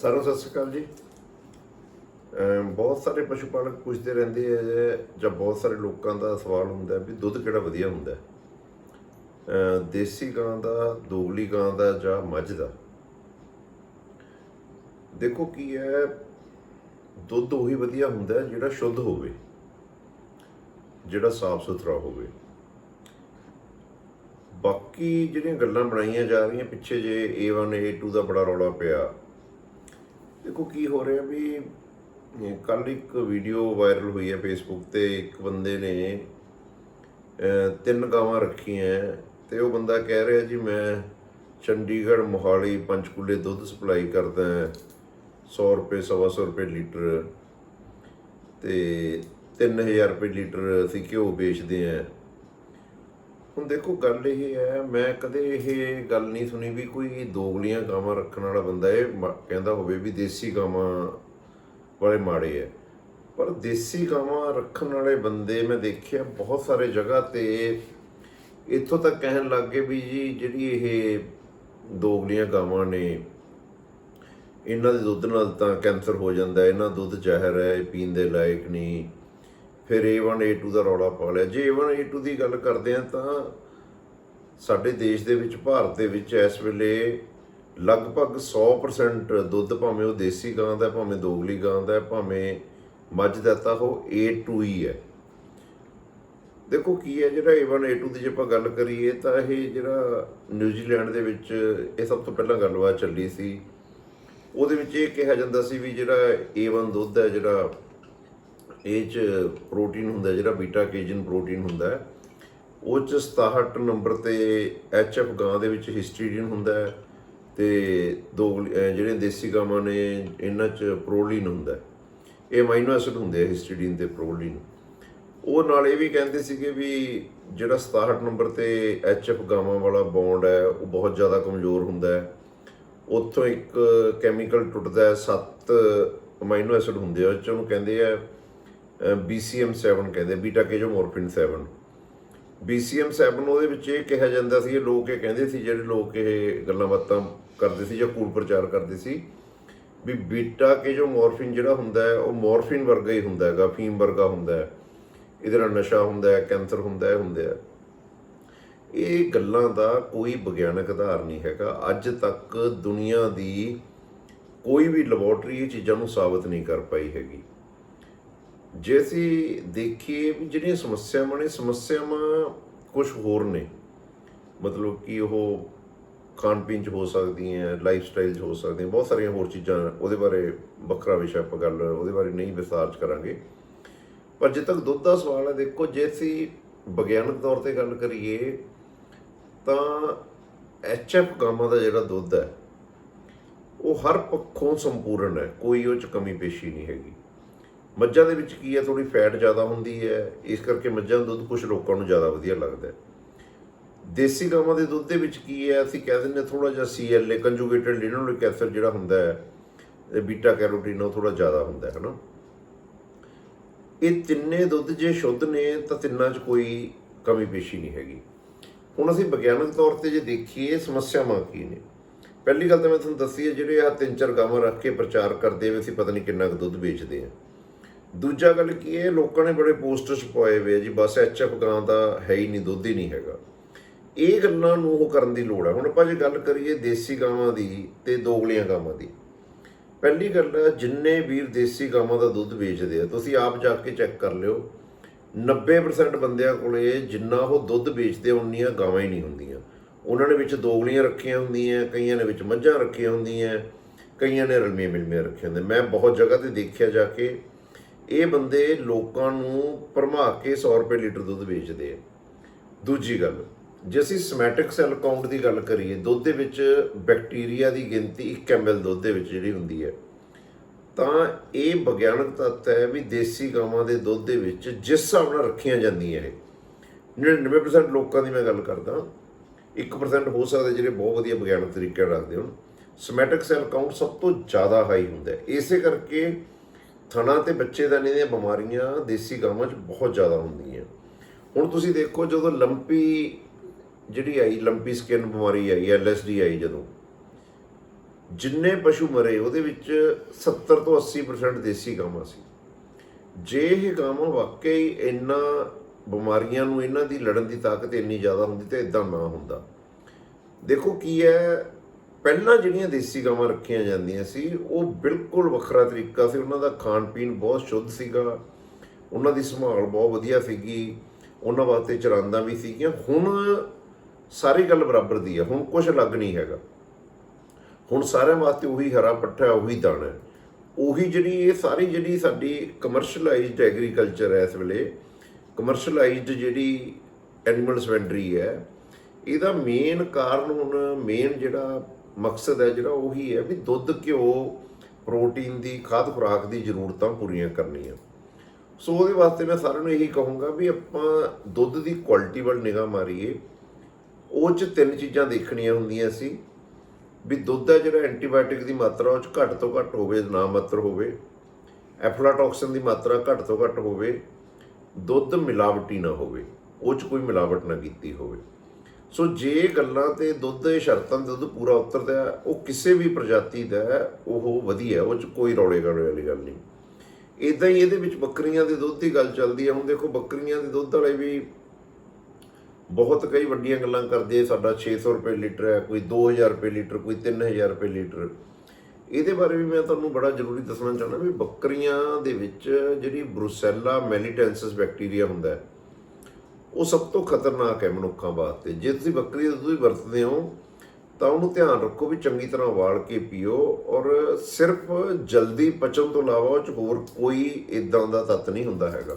ਸਾਰਿਆਂ ਸਤਿ ਸ਼੍ਰੀ ਅਕਾਲ ਜੀ। ਬਹੁਤ ਸਾਰੇ ਪਸ਼ੂ ਪਾਲਕ ਪੁੱਛਦੇ ਰਹਿੰਦੇ ਆ ਜਾਂ ਬਹੁਤ ਸਾਰੇ ਲੋਕਾਂ ਦਾ ਸਵਾਲ ਹੁੰਦਾ ਵੀ ਦੁੱਧ ਕਿਹੜਾ ਵਧੀਆ ਹੁੰਦਾ? ਦੇਸੀ ਗਾਂ ਦਾ, ਦੋਗਲੀ ਗਾਂ ਦਾ, ਜਾਂ ਮੱਝ ਦਾ? ਦੇਖੋ ਕੀ ਹੈ, ਦੁੱਧ ਉਹੀ ਵਧੀਆ ਹੁੰਦਾ ਜਿਹੜਾ ਸ਼ੁੱਧ ਹੋਵੇ, ਜਿਹੜਾ ਸਾਫ਼ ਸੁਥਰਾ ਹੋਵੇ। ਬਾਕੀ ਜਿਹੜੀਆਂ ਗੱਲਾਂ ਬਣਾਈਆਂ ਜਾ ਰਹੀਆਂ ਪਿੱਛੇ ਜੇ A1 A2 ਦਾ ਬੜਾ ਰੌਲਾ ਪਿਆ ਦੇਖੋ ਕੀ ਹੋ ਰਿਹਾ ਵੀ ਕੱਲ ਇੱਕ ਵੀਡੀਓ ਵਾਇਰਲ ਹੋਈ ਹੈ ਫੇਸਬੁੱਕ ਤੇ, ਇੱਕ ਬੰਦੇ ਨੇ ਤਿੰਨ ਗਾਵਾਂ ਰੱਖੀਆਂ ਤੇ ਉਹ ਬੰਦਾ ਕਹਿ ਰਿਹਾ ਜੀ, ਮੈਂ ਚੰਡੀਗੜ੍ਹ ਮੋਹਾਲੀ ਪੰਚਕੂਲੇ ਦੁੱਧ ਸਪਲਾਈ ਕਰਦਾ ਹਾਂ 100 ਰੁਪਏ, ਸਵਾ ਸੌ ਰੁਪਏ ਲੀਟਰ ਤੇ 3000 ਰੁਪਏ ਲੀਟਰ ਅਸੀਂ ਘਿਓ ਵੇਚਦੇ ਹਾਂ। ਹੁਣ ਦੇਖੋ ਗੱਲ ਇਹ ਹੈ, ਮੈਂ ਕਦੇ ਇਹ ਗੱਲ ਨਹੀਂ ਸੁਣੀ ਵੀ ਕੋਈ ਦੋਗਲੀਆਂ ਗਾਵਾਂ ਰੱਖਣ ਵਾਲਾ ਬੰਦਾ ਇਹ ਮ- ਕਹਿੰਦਾ ਹੋਵੇ ਵੀ ਦੇਸੀ ਗਾਵਾਂ ਵਾਲੇ ਮਾੜੇ ਹੈ। ਪਰ ਦੇਸੀ ਗਾਵਾਂ ਰੱਖਣ ਵਾਲੇ ਬੰਦੇ ਮੈਂ ਦੇਖਿਆ ਬਹੁਤ ਸਾਰੇ ਜਗ੍ਹਾ ਤੇ ਇੱਥੋਂ ਤੱਕ ਕਹਿਣ ਲੱਗ ਗਏ ਵੀ ਜੀ ਜਿਹੜੀ ਇਹ ਦੋਗਲੀਆਂ ਗਾਵਾਂ ਨੇ, ਇਹਨਾਂ ਦੇ ਦੁੱਧ ਨਾਲ ਤਾਂ ਕੈਂਸਰ ਹੋ ਜਾਂਦਾ, ਇਹਨਾਂ ਦੁੱਧ ਜ਼ਹਿਰ ਹੈ, ਇਹ ਪੀਣ ਦੇ ਲਾਇਕ ਨਹੀਂ। ਫਿਰ A1 A2 ਦਾ ਰੌਲਾ ਪਾ ਲਿਆ। ਜੇ A1 A2 ਦੀ ਗੱਲ ਕਰਦੇ ਆ ਤਾਂ ਸਾਡੇ ਦੇਸ਼ ਦੇ ਵਿੱਚ ਭਾਰਤ ਦੇ ਵਿੱਚ ਇਸ ਵੇਲੇ ਲਗਭਗ 100% ਦੁੱਧ ਭਾਵੇਂ ਉਹ ਦੇਸੀ ਗਾਂ ਦਾ ਹੈ, ਭਾਵੇਂ ਦੋਗਲੀ ਗਾਂ ਦਾ ਭਾਵੇਂ ਮੱਝ ਦਾ ਤਾਂ ਉਹ A2 ਹੀ ਹੈ। ਦੇਖੋ ਕੀ ਹੈ ਜਿਹੜਾ A1 A2 ਦੀ ਜੇ ਆਪਾਂ ਗੱਲ ਕਰੀਏ ਤਾਂ ਇਹ ਜਿਹੜਾ ਨਿਊਜ਼ੀਲੈਂਡ ਦੇ ਵਿੱਚ ਇਹ ਸਭ ਤੋਂ ਪਹਿਲਾਂ ਗੱਲਬਾਤ ਚੱਲੀ ਸੀ। ਉਹਦੇ ਵਿੱਚ ਇਹ ਕਿਹਾ ਜਾਂਦਾ ਸੀ ਵੀ ਜਿਹੜਾ A1 ਦੁੱਧ ਹੈ ਜਿਹੜਾ ਇਹ ਚ ਪ੍ਰੋਟੀਨ ਹੁੰਦਾ, ਜਿਹੜਾ ਬੀਟਾ ਕੇਜਨ ਪ੍ਰੋਟੀਨ ਹੁੰਦਾ, ਉਹ ਚ 67 ਨੰਬਰ ਤੇ HF ਗਾਂ ਦੇ ਵਿੱਚ ਹਿਸਟੀਡੀਨ ਹੁੰਦਾ ਹੈ ਤੇ ਦੋ ਜਿਹੜੇ ਦੇਸੀ ਗਾਵਾਂ ਨੇ, ਇਹਨਾਂ ਚ ਪ੍ਰੋਲੀਨ ਹੁੰਦਾ ਇਹ ਅਮਾਈਨੋ ਐਸਿਡ ਹੁੰਦੇ ਆ ਹਿਸਟੀਡੀਨ ਤੇ ਪ੍ਰੋਲੀਨ ਉਹ ਨਾਲ ਇਹ ਵੀ ਕਹਿੰਦੇ ਸੀਗੇ ਵੀ ਜਿਹੜਾ 67 ਨੰਬਰ ਤੇ HF ਗਾਵਾਂ ਵਾਲਾ ਬੌਂਡ ਹੈ, ਉਹ ਬਹੁਤ ਜ਼ਿਆਦਾ ਕਮਜ਼ੋਰ ਹੁੰਦਾ ਹੈ। ਉੱਥੋਂ ਇੱਕ ਕੈਮੀਕਲ ਟੁੱਟਦਾ ਹੈ, ਸੱਤ ਅਮਾਈਨੋ ਐਸਿਡ ਹੁੰਦੇ ਆ, ਉਹ 'ਚ ਉਹਨੂੰ ਕਹਿੰਦੇ ਆ BCM7 ਕਹਿੰਦੇ, ਬੀਟਾ ਕੇਜੋਮੋਰਫਿਨ 7 BCM7 ਉਹਦੇ ਵਿੱਚ ਇਹ ਕਿਹਾ ਜਾਂਦਾ ਸੀ, ਇਹ ਲੋਕ ਇਹ ਕਹਿੰਦੇ ਸੀ, ਜਿਹੜੇ ਲੋਕ ਇਹ ਗੱਲਾਂ ਬਾਤਾਂ ਕਰਦੇ ਸੀ ਜਾਂ ਕੂੜ ਪ੍ਰਚਾਰ ਕਰਦੇ ਸੀ, ਵੀ ਬੀਟਾ ਕੇਜੋਮੋਰਫਿਨ ਜਿਹੜਾ ਹੁੰਦਾ ਹੈ, ਉਹ ਮੋਰਫਿਨ ਵਰਗਾ ਹੀ ਹੁੰਦਾ ਹੈਗਾ ਫੀਮ ਵਰਗਾ ਹੁੰਦਾ ਹੈ। ਇਹਦੇ ਨਾਲ ਨਸ਼ਾ ਹੁੰਦਾ ਹੈ, ਕੈਂਸਰ ਹੁੰਦਾ ਹੈ ਹੁੰਦੇ ਆ। ਇਹ ਗੱਲਾਂ ਦਾ ਕੋਈ ਵਿਗਿਆਨਕ ਆਧਾਰ ਨਹੀਂ ਹੈਗਾ। ਅੱਜ ਤੱਕ ਦੁਨੀਆ ਦੀ ਕੋਈ ਵੀ ਲੈਬੋਰਟਰੀ ਇਹ ਚੀਜ਼ਾਂ ਨੂੰ ਸਾਬਤ ਨਹੀਂ ਕਰ ਪਾਈ ਹੈਗੀ। ਜੇ ਅਸੀਂ ਦੇਖੀਏ ਵੀ ਜਿਹੜੀਆਂ ਸਮੱਸਿਆਵਾਂ ਨੇ, ਸਮੱਸਿਆਵਾਂ ਕੁਝ ਹੋਰ ਨੇ। ਮਤਲਬ ਕਿ ਉਹ ਖਾਣ ਪੀਣ ਚ ਹੋ ਸਕਦੀਆਂ ਲਾਈਫ ਸਟਾਈਲ ਚ ਹੋ ਸਕਦੀਆਂ, ਬਹੁਤ ਸਾਰੀਆਂ ਹੋਰ ਚੀਜ਼ਾਂ ਉਹਦੇ ਬਾਰੇ ਵੱਖਰਾ ਵਿਸ਼ਾ ਆਪਾਂ ਗੱਲ, ਉਹਦੇ ਬਾਰੇ ਨਹੀਂ ਵਿਸਤਾਰ ਚ ਕਰਾਂਗੇ। ਪਰ ਜਿੱਦ ਤੱਕ ਦੁੱਧ ਦਾ ਸਵਾਲ ਹੈ, ਦੇਖੋ, ਜੇ ਅਸੀਂ ਵਿਗਿਆਨਕ ਤੌਰ ਤੇ ਗੱਲ ਕਰੀਏ, ਤਾਂ ਐਚਐਫ ਗਾਮਾ ਦਾ ਜਿਹੜਾ ਦੁੱਧ ਹੈ, ਉਹ ਹਰ ਪੱਖੋਂ ਸੰਪੂਰਨ ਹੈ, ਕੋਈ ਉਹ ਚ ਕਮੀ ਪੇਸ਼ੀ ਨਹੀਂ ਹੈਗੀ। ਮੱਝਾਂ ਦੇ ਵਿੱਚ ਕੀ ਹੈ? ਥੋੜੀ ਫੈਟ ਜ਼ਿਆਦਾ ਹੁੰਦੀ ਹੈ। ਇਸ ਕਰਕੇ ਮੱਝਾਂ ਦਾ ਦੁੱਧ ਕੁਝ ਲੋਕਾਂ ਨੂੰ ਜ਼ਿਆਦਾ ਵਧੀਆ ਲੱਗਦਾ ਹੈ। ਦੇਸੀ ਗਾਵਾਂ ਦੇ ਦੁੱਧ ਦੇ ਵਿੱਚ ਕੀ ਹੈ? ਅਸੀਂ ਕਹਿ ਦਿੰਦੇ ਥੋੜਾ ਜਿਹਾ ਸੀਐਲਏ ਕੰਜੂਗੇਟਡ ਲਿਨੋਲਿਕ ਐਸਿਡ ਜਿਹੜਾ ਹੁੰਦਾ ਹੈ, ਇਹ ਬੀਟਾ ਕੈਰੋਟੀਨ ਉਹ ਥੋੜਾ ਜ਼ਿਆਦਾ ਹੁੰਦਾ ਹੈ, ਹਨਾ? ਇਹ ਤਿੰਨੇ ਦੁੱਧ ਜੇ ਸ਼ੁੱਧ ਨੇ, ਤਾਂ ਤਿੰਨਾਂ 'ਚ ਕੋਈ ਕਮੀ ਪੇਸ਼ੀ ਨਹੀਂ ਹੈਗੀ। ਹੁਣ ਅਸੀਂ ਵਿਗਿਆਨਕ ਤੌਰ ਤੇ ਜੇ ਦੇਖੀਏ, ਸਮੱਸਿਆਵਾਂ ਕੀ ਨੇ? ਪਹਿਲੀ ਗੱਲ ਤਾਂ ਮੈਂ ਤੁਹਾਨੂੰ ਦੱਸੀ ਹੈ, ਜਿਹੜੇ ਆ ਤਿੰਨ ਚਾਰ ਗਾਵਾਂ ਰੱਖ ਕੇ ਪ੍ਰਚਾਰ ਕਰਦੇ ਵੀ ਅਸੀਂ ਪਤਾ ਨਹੀਂ ਕਿੰਨਾ ਕੁ ਦੁੱਧ ਵੇਚਦੇ ਆ ਦੂਜਾ ਗੱਲ ਕੀ ਹੈ ਲੋਕਾਂ ਨੇ ਬੜੇ ਪੋਸਟਰਸ ਪਾਏ ਹੋਏ ਆ ਜੀ ਬਸ ਐਚਐਫ ਗਾਂ ਦਾ ਹੈ ਹੀ ਨਹੀਂ ਦੁੱਧ ਹੀ ਨਹੀਂ ਹੈਗਾ। ਇਹ ਗੱਲਾਂ ਨੂੰ ਉਹ ਕਰਨ ਦੀ ਲੋੜ ਹੈ ਹੁਣ ਆਪਾਂ ਜੇ ਗੱਲ ਕਰੀਏ ਦੇਸੀ ਗਾਵਾਂ ਦੀ ਤੇ ਦੋਗਲੀਆਂ ਗਾਵਾਂ ਦੀ। ਪਹਿਲੀ ਗੱਲ ਹੈ, ਜਿੰਨੇ ਵੀਰ ਦੇਸੀ ਗਾਵਾਂ ਦਾ ਦੁੱਧ ਵੇਚਦੇ ਆ ਤੁਸੀਂ ਆਪ ਜਾ ਕੇ ਚੈੱਕ ਕਰ ਲਿਓ। 90% ਬੰਦਿਆਂ ਕੋਲੇ ਜਿੰਨਾ ਉਹ ਦੁੱਧ ਵੇਚਦੇ ਆ, ਉਨੀਆਂ ਗਾਵਾਂ ਹੀ ਨਹੀਂ ਹੁੰਦੀਆਂ। ਉਹਨਾਂ ਨੇ ਵਿੱਚ ਦੋਗਲੀਆਂ ਰੱਖੀਆਂ ਹੁੰਦੀਆਂ ਕਈਆਂ ਨੇ ਵਿੱਚ ਮੱਝਾਂ ਰੱਖੀਆਂ ਹੁੰਦੀਆਂ ਕਈਆਂ ਨੇ ਰਲਮੀਆਂ ਮਿਲਮੀਆਂ ਰੱਖੀਆਂ ਹੁੰਦੇ ਮੈਂ ਬਹੁਤ ਜਗ੍ਹਾ ਤੇ ਦੇਖਿਆ ਜਾ ਕੇ ਇਹ ਬੰਦੇ ਲੋਕਾਂ ਨੂੰ ਭਰਮਾ ਕੇ 100 ਰੁਪਏ ਲੀਟਰ ਦੁੱਧ ਵੇਚਦੇ ਆ। ਦੂਜੀ ਗੱਲ, ਜੇ ਅਸੀਂ ਸਮੈਟਿਕ ਸੈੱਲ ਕਾਊਂਟ ਦੀ ਗੱਲ ਕਰੀਏ, ਦੁੱਧ ਦੇ ਵਿੱਚ ਬੈਕਟੀਰੀਆ ਦੀ ਗਿਣਤੀ 1 ml ਦੁੱਧ ਦੇ ਵਿੱਚ ਜਿਹੜੀ ਹੁੰਦੀ ਹੈ, ਤਾਂ ਇਹ ਵਿਗਿਆਨਕ ਤੱਤ ਹੈ ਵੀ ਦੇਸੀ ਗਾਵਾਂ ਦੇ ਦੁੱਧ ਦੇ ਵਿੱਚ ਜਿਸ ਹਿਸਾਬ ਨਾਲ ਰੱਖੀਆਂ ਜਾਂਦੀਆਂ ਇਹ। 99% ਲੋਕਾਂ ਦੀ ਮੈਂ ਗੱਲ ਕਰਦਾ 1% ਹੋ ਸਕਦਾ ਜਿਹੜੇ ਬਹੁਤ ਵਧੀਆ ਵਿਗਿਆਨਕ ਤਰੀਕੇ ਨਾਲ ਰੱਖਦੇ ਹੋਣ। ਸਮੈਟਿਕ ਸੈੱਲ ਕਾਊਂਟ ਸਭ ਤੋਂ ਜ਼ਿਆਦਾ ਹਾਈ ਹੁੰਦਾ ਹੈ। ਇਸੇ ਕਰਕੇ ਥਣਾ ਤੇ ਬੱਚੇਦਾਨੀ ਦੀਆਂ ਬਿਮਾਰੀਆਂ ਦੇਸੀ ਗਾਵਾਂ 'ਚ ਬਹੁਤ ਜ਼ਿਆਦਾ ਹੁੰਦੀਆਂ। ਹੁਣ ਤੁਸੀਂ ਦੇਖੋ, ਜਦੋਂ ਲੰਪੀ ਜਿਹੜੀ ਆਈ, ਲੰਪੀ ਸਕਿਨ ਬਿਮਾਰੀ ਆਈ ਐਲਐਸਡੀ ਆਈ ਜਦੋਂ, ਜਿੰਨੇ ਪਸ਼ੂ ਮਰੇ, ਉਹਦੇ ਵਿੱਚ 70 ਤੋਂ 80% ਦੇਸੀ ਗਾਵਾਂ ਸੀ। ਜੇ ਇਹ ਗਾਵਾਂ ਵਾਕਈ ਇੰਨਾ ਬਿਮਾਰੀਆਂ ਨੂੰ, ਇਹਨਾਂ ਦੀ ਲੜਨ ਦੀ ਤਾਕਤ ਇੰਨੀ ਜ਼ਿਆਦਾ ਹੁੰਦੀ ਤੇ ਇਦਾਂ ਨਾ ਹੁੰਦਾ। ਦੇਖੋ ਕੀ ਹੈ ਪਹਿਲਾਂ ਜਿਹੜੀਆਂ ਦੇਸੀ ਗਾਵਾਂ ਰੱਖੀਆਂ ਜਾਂਦੀਆਂ ਸੀ, ਉਹ ਬਿਲਕੁਲ ਵੱਖਰਾ ਤਰੀਕਾ ਸੀ। ਉਹਨਾਂ ਦਾ ਖਾਣ ਪੀਣ ਬਹੁਤ ਸ਼ੁੱਧ ਸੀਗਾ। ਉਹਨਾਂ ਦੀ ਸੰਭਾਲ ਬਹੁਤ ਵਧੀਆ ਸੀਗੀ। ਉਹਨਾਂ ਵਾਸਤੇ ਚਰਾਂਦਾ ਵੀ ਸੀਗੀਆਂ। ਹੁਣ ਸਾਰੀ ਗੱਲ ਬਰਾਬਰ ਦੀ ਹੈ ਹੁਣ ਕੁਝ ਅਲੱਗ ਨਹੀਂ ਹੈਗਾ। ਹੁਣ ਸਾਰਿਆਂ ਵਾਸਤੇ ਉਹੀ ਹਰਾ ਪੱਠਾ, ਉਹੀ ਦਾਣਾ ਉਹੀ ਜਿਹੜੀ ਇਹ ਸਾਰੀ ਜਿਹੜੀ ਸਾਡੀ ਕਮਰਸ਼ੀਅਲਾਈਜ਼ਡ ਐਗਰੀਕਲਚਰ ਹੈ ਇਸ ਵੇਲੇ ਕਮਰਸ਼ੀਅਲਾਈਜ਼ਡ ਜਿਹੜੀ ਐਨੀਮਲ ਸਵੈਂਡਰੀ ਹੈ, ਇਹਦਾ ਮੇਨ ਕਾਰਨ ਹੁਣ ਮੇਨ ਜਿਹੜਾ ਮਕਸਦ ਹੈ ਜਿਹੜਾ ਉਹੀ ਹੈ ਵੀ ਦੁੱਧ, ਘਿਓ, ਪ੍ਰੋਟੀਨ ਦੀ, ਖਾਦ ਖੁਰਾਕ ਦੀ ਜ਼ਰੂਰਤਾਂ ਪੂਰੀਆਂ ਕਰਨੀਆਂ। ਸੋ ਉਹਦੇ ਵਾਸਤੇ ਮੈਂ ਸਾਰਿਆਂ ਨੂੰ ਇਹੀ ਕਹੂੰਗਾ ਵੀ ਆਪਾਂ ਦੁੱਧ ਦੀ ਕੁਆਲਿਟੀ ਵੱਲ ਨਿਗਾਹ ਮਾਰੀਏ। ਉਹ ਚ ਤਿੰਨ ਚੀਜ਼ਾਂ ਦੇਖਣੀਆਂ ਹੁੰਦੀਆਂ ਸੀ ਵੀ ਦੁੱਧ ਹੈ ਜਿਹੜਾ ਐਂਟੀਬਾਇਓਟਿਕ ਦੀ ਮਾਤਰਾ ਉਹ ਚ ਘੱਟ ਤੋਂ ਘੱਟ ਹੋਵੇ ਨਾ ਮਾਤਰ ਹੋਵੇ ਐਫਲਾਟੌਕਸਿਨ ਦੀ ਮਾਤਰਾ ਘੱਟ ਤੋਂ ਘੱਟ ਹੋਵੇ, ਦੁੱਧ ਮਿਲਾਵਟੀ ਨਾ ਹੋਵੇ, ਉਹ ਚ ਕੋਈ ਮਿਲਾਵਟ ਨਾ ਕੀਤੀ ਹੋਵੇ। ਸੋ ਜੇ ਗੱਲਾਂ ਤੇ ਦੁੱਧ ਦੇ ਸ਼ਰਤਾਂ ਤੇ ਦੁੱਧ ਪੂਰਾ ਉਤਰਦਾ ਉਹ ਕਿਸੇ ਵੀ ਪ੍ਰਜਾਤੀ ਦਾ ਉਹ ਵਧੀਆ ਉਹ ਚ ਕੋਈ ਰੌਲੇ ਗਾਲੇ ਵਾਲੀ ਗੱਲ ਨਹੀਂ। ਇਦਾਂ ਹੀ ਇਹਦੇ ਵਿੱਚ ਬੱਕਰੀਆਂ ਦੇ ਦੁੱਧ ਦੀ ਗੱਲ ਚੱਲਦੀ ਹੈ। ਹੁਣ ਦੇਖੋ ਬੱਕਰੀਆਂ ਦੇ ਦੁੱਧ ਵਾਲੇ ਵੀ ਬਹੁਤ ਕਈ ਵੱਡੀਆਂ ਗੱਲਾਂ ਕਰਦੇ ਆ, ਸਾਡਾ 600 ਰੁਪਏ ਲੀਟਰ ਹੈ ਕੋਈ 2000 ਰੁਪਏ ਲੀਟਰ ਕੋਈ 3000 ਰੁਪਏ ਲੀਟਰ। ਇਹਦੇ ਬਾਰੇ ਵੀ ਮੈਂ ਤੁਹਾਨੂੰ ਬੜਾ ਜ਼ਰੂਰੀ ਦੱਸਣਾ ਚਾਹੁੰਦਾ ਵੀ ਬੱਕਰੀਆਂ ਦੇ ਵਿੱਚ ਜਿਹੜੀ ਬਰੂਸੈਲਾ ਮੈਲੀਟੈਂਸਿਸ ਬੈਕਟੀਰੀਆ ਹੁੰਦਾ ਹੈ ਉਹ ਸਭ ਤੋਂ ਖਤਰਨਾਕ ਹੈ ਮਨੁੱਖਾਂ ਵਾਸਤੇ। ਜੇ ਤੁਸੀਂ ਬੱਕਰੀ ਦਾ ਦੁੱਧ ਵਰਤਦੇ ਹੋ, ਤਾਂ ਉਹਨੂੰ ਧਿਆਨ ਰੱਖੋ ਵੀ ਚੰਗੀ ਤਰ੍ਹਾਂ ਵਾਲ ਕੇ ਪੀਓ ਔਰ ਸਿਰਫ ਜਲਦੀ ਪਚਣ ਤੋਂ ਇਲਾਵਾ ਉਹ ਚ ਹੋਰ ਕੋਈ ਇਦਾਂ ਦਾ ਤੱਤ ਨਹੀਂ ਹੁੰਦਾ ਹੈਗਾ।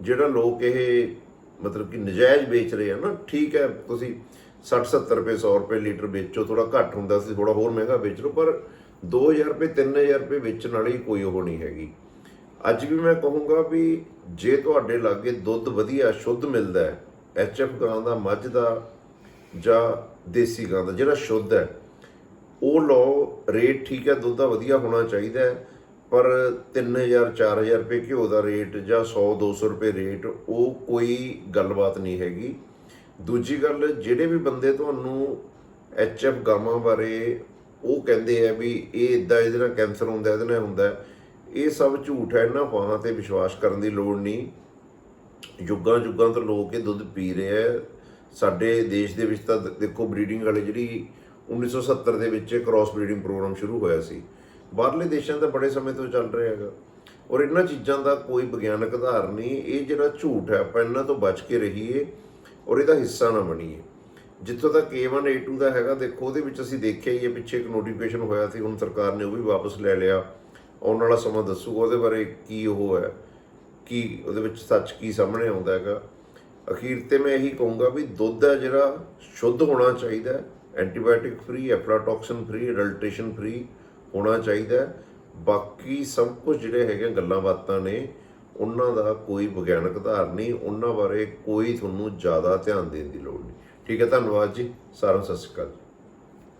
ਜਿਹੜਾ ਲੋਕ ਇਹ ਮਤਲਬ ਕਿ ਨਜਾਇਜ਼ ਵੇਚ ਰਹੇ ਆ ਨਾ, ਠੀਕ ਹੈ, ਤੁਸੀਂ 60 70 ਰੁਪਏ 100 ਰੁਪਏ ਲੀਟਰ ਵੇਚੋ ਥੋੜਾ ਘੱਟ ਹੁੰਦਾ ਸੀ ਥੋੜਾ ਹੋਰ ਮਹਿੰਗਾ ਵੇਚ ਲਓ, ਪਰ 2000 ਰੁਪਏ 3000 ਰੁਪਏ ਵੇਚਣ ਵਾਲੀ ਕੋਈ ਉਹ ਨਹੀਂ ਹੈਗੀ। ਅੱਜ ਵੀ ਮੈਂ ਕਹੂੰਗਾ ਵੀ ਜੇ ਤੁਹਾਡੇ ਲਾਗੇ ਦੁੱਧ ਵਧੀਆ, ਸ਼ੁੱਧ ਮਿਲਦਾ ਹੈ ਐਚਐਫ ਗਾਂ ਦਾ ਮੱਝ ਦਾ ਜਾਂ ਦੇਸੀ ਗਾਂ ਦਾ ਜਿਹੜਾ ਸ਼ੁੱਧ ਹੈ, ਉਹ ਲਓ, ਰੇਟ ਠੀਕ ਹੈ, ਦੁੱਧ ਦਾ ਵਧੀਆ ਹੋਣਾ ਚਾਹੀਦਾ ਹੈ, ਪਰ 3000 4000 ਰੁਪਏ ਘਿਓ ਦਾ ਰੇਟ ਜਾਂ 100 200 ਰੁਪਏ ਰੇਟ, ਉਹ ਕੋਈ ਗੱਲਬਾਤ ਨਹੀਂ ਹੈਗੀ। ਦੂਜੀ ਗੱਲ, ਜਿਹੜੇ ਵੀ ਬੰਦੇ ਤੁਹਾਨੂੰ ਐਚਐਫ ਗਾਵਾਂ ਬਾਰੇ ਉਹ ਕਹਿੰਦੇ ਆ ਵੀ ਇਹ ਇਦਾਂ ਇਹਦੇ ਨਾਲ ਕੈਂਸਰ ਹੁੰਦਾ, ਇਹਦੇ ਨਾਲ ਹੁੰਦਾ ਇਹ ਸਭ ਝੂਠ ਹੈ ਇਹਨਾਂ ਫਾਹਾਂ ਤੇ ਵਿਸ਼ਵਾਸ ਕਰਨ ਦੀ ਲੋੜ ਨਹੀਂ। ਯੁੱਗਾਂ ਯੁੱਗਾਂ ਤੋਂ ਲੋਕ ਇਹ ਦੁੱਧ ਪੀ ਰਹੇ ਆ ਸਾਡੇ ਦੇਸ਼ ਦੇ ਵਿੱਚ ਤਾਂ ਦੇਖੋ ਬਰੀਡਿੰਗ ਵਾਲੇ ਜਿਹੜੀ 1970 ਦੇ ਵਿੱਚ ਕ੍ਰਾਸ ਬਰੀਡਿੰਗ ਪ੍ਰੋਗਰਾਮ ਸ਼ੁਰੂ ਹੋਇਆ ਸੀ। ਬਾਹਰਲੇ ਦੇਸ਼ਾਂ ਦਾ ਬੜੇ ਸਮੇਂ ਤੋਂ ਚੱਲ ਰਿਹਾ ਹੈਗਾ। ਔਰ ਇਹਨਾਂ ਚੀਜ਼ਾਂ ਦਾ ਕੋਈ ਵਿਗਿਆਨਕ ਆਧਾਰ ਨਹੀਂ। ਇਹ ਜਿਹੜਾ ਝੂਠ ਹੈ, ਆਪਾਂ ਇਹਨਾਂ ਤੋਂ ਬਚ ਕੇ ਰਹੀਏ ਔਰ ਇਹਦਾ ਹਿੱਸਾ ਨਾ ਬਣੀਏ। ਜਿੱਥੋਂ ਤੱਕ A1 A2 ਦਾ ਹੈਗਾ, ਦੇਖੋ ਉਹਦੇ ਵਿੱਚ ਅਸੀਂ ਦੇਖਿਆ ਹੀ ਇਹ ਪਿੱਛੇ ਇੱਕ ਨੋਟੀਫਿਕੇਸ਼ਨ ਹੋਇਆ ਸੀ, ਹੁਣ ਸਰਕਾਰ ਨੇ ਉਹ ਵੀ ਵਾਪਸ ਲੈ ਲਿਆ। ਆਉਣ ਵਾਲਾ ਸਮਾਂ ਦੱਸੂਗਾ ਉਹਦੇ ਬਾਰੇ ਕੀ ਉਹ ਹੈ, ਕੀ ਉਹਦੇ ਵਿੱਚ ਸੱਚ ਕੀ ਸਾਹਮਣੇ ਆਉਂਦਾ ਹੈਗਾ। ਅਖੀਰ ਤੇ ਮੈਂ ਇਹੀ ਕਹੂੰਗਾ ਵੀ ਦੁੱਧ ਹੈ ਜਿਹੜਾ ਸ਼ੁੱਧ ਹੋਣਾ ਚਾਹੀਦਾ antibiotic free aflatoxin free adulteration free ਹੋਣਾ ਚਾਹੀਦਾ ਬਾਕੀ ਸਭ ਕੁਝ ਜਿਹੜੇ ਹੈਗੇ ਗੱਲਾਂ ਬਾਤਾਂ ਨੇ, ਉਹਨਾਂ ਦਾ ਕੋਈ ਵਿਗਿਆਨਕ ਆਧਾਰ ਨਹੀਂ, ਉਹਨਾਂ ਬਾਰੇ ਕੋਈ ਤੁਹਾਨੂੰ ਜ਼ਿਆਦਾ ਧਿਆਨ ਦੇਣ ਦੀ ਲੋੜ ਨਹੀਂ। ਠੀਕ ਹੈ, ਧੰਨਵਾਦ ਜੀ, ਸਾਰਿਆਂ ਨੂੰ ਸਤਿ ਸ਼੍ਰੀ ਅਕਾਲ